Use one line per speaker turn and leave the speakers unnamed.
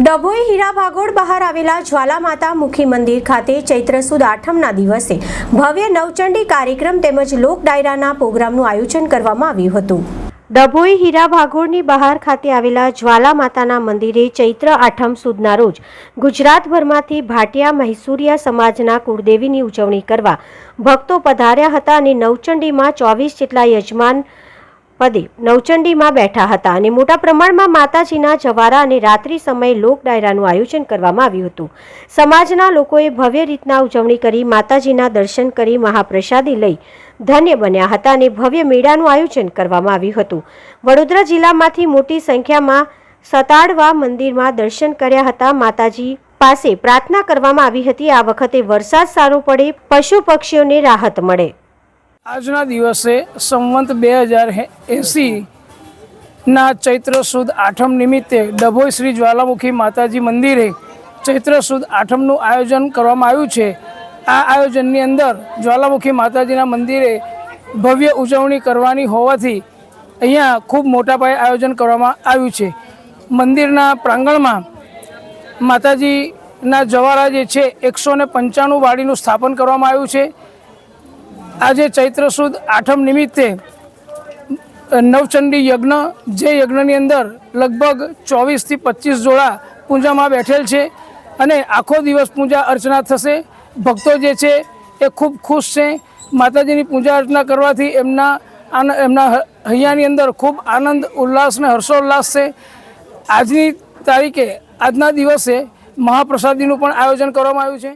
ડભોઈ હીરા ભાગોળ બહાર આવેલા જ્વાલામાતા મુખી મંદિર ખાતે ચૈત્ર સુદ આઠમના દિવસે ભવ્ય નવચંડી કાર્યક્રમ તેમજ લોક ડાયરાના પ્રોગ્રામનું આયોજન કરવામાં આવ્યું હતું. ડભોઈ હીરા ભાગોળની બહાર ખાતે આવેલા જ્વાલા માતાના મંદિરે ચૈત્ર આઠમ સુદના રોજ ગુજરાતભરમાંથી ભાટિયા મૈસુરિયા સમાજના કુળદેવીની ઉજવણી કરવા ભક્તો પધાર્યા હતા અને નવચંડીમાં ચોવીસ જેટલા યજમાન પદે નવચંડીમાં બેઠા હતા અને મોટા પ્રમાણમાં માતાજીના જવારા અને રાત્રિ સમયે લોક ડાયરાનું આયોજન કરવામાં આવ્યું હતું. સમાજના લોકોએ ભવ્ય રીતના ઉજવણી કરી, માતાજીના દર્શન કરી, મહાપ્રસાદી લઈ ધન્ય બન્યા હતા અને ભવ્ય મેળાનું આયોજન કરવામાં આવ્યું હતું. વડોદરા જિલ્લામાંથી મોટી સંખ્યામાં સતાડવા મંદિરમાં દર્શન કર્યા હતા. માતાજી પાસે પ્રાર્થના કરવામાં આવી હતી, આ વખતે વરસાદ સારો પડે, પશુ પક્ષીઓને રાહત મળે.
આજના દિવસે સંવંત બે હજાર એંસીના ચૈત્ર સુદ આઠમ નિમિત્તે ડભોઈ શ્રી જ્વાલામુખી માતાજી મંદિરે ચૈત્ર સુદ આઠમનું આયોજન કરવામાં આવ્યું છે. આ આયોજનની અંદર જ્વાલામુખી માતાજીના મંદિરે ભવ્ય ઉજવણી કરવાની હોવાથી અહીંયા ખૂબ મોટા પાયે આયોજન કરવામાં આવ્યું છે. મંદિરના પ્રાંગણમાં માતાજીના જવારા જે છે, એકસો ને પંચાણું વાડીનું સ્થાપન કરવામાં આવ્યું છે. આજે ચૈત્ર સુદ આઠમ નિમિત્તે નવચંડી યજ્ઞ, જે યજ્ઞની અંદર લગભગ ચોવીસથી પચીસ જોડા પૂજામાં બેઠેલ છે અને આખો દિવસ પૂજા અર્ચના થશે. ભક્તો જે છે એ ખૂબ ખુશ છે. માતાજીની પૂજા અર્ચના કરવાથી એમના એમના હૈયાની અંદર ખૂબ આનંદ, ઉલ્લાસ અને હર્ષોલ્લાસ છે. આજની તારીખે, આજના દિવસે મહાપ્રસાદીનું પણ આયોજન કરવામાં આવ્યું છે.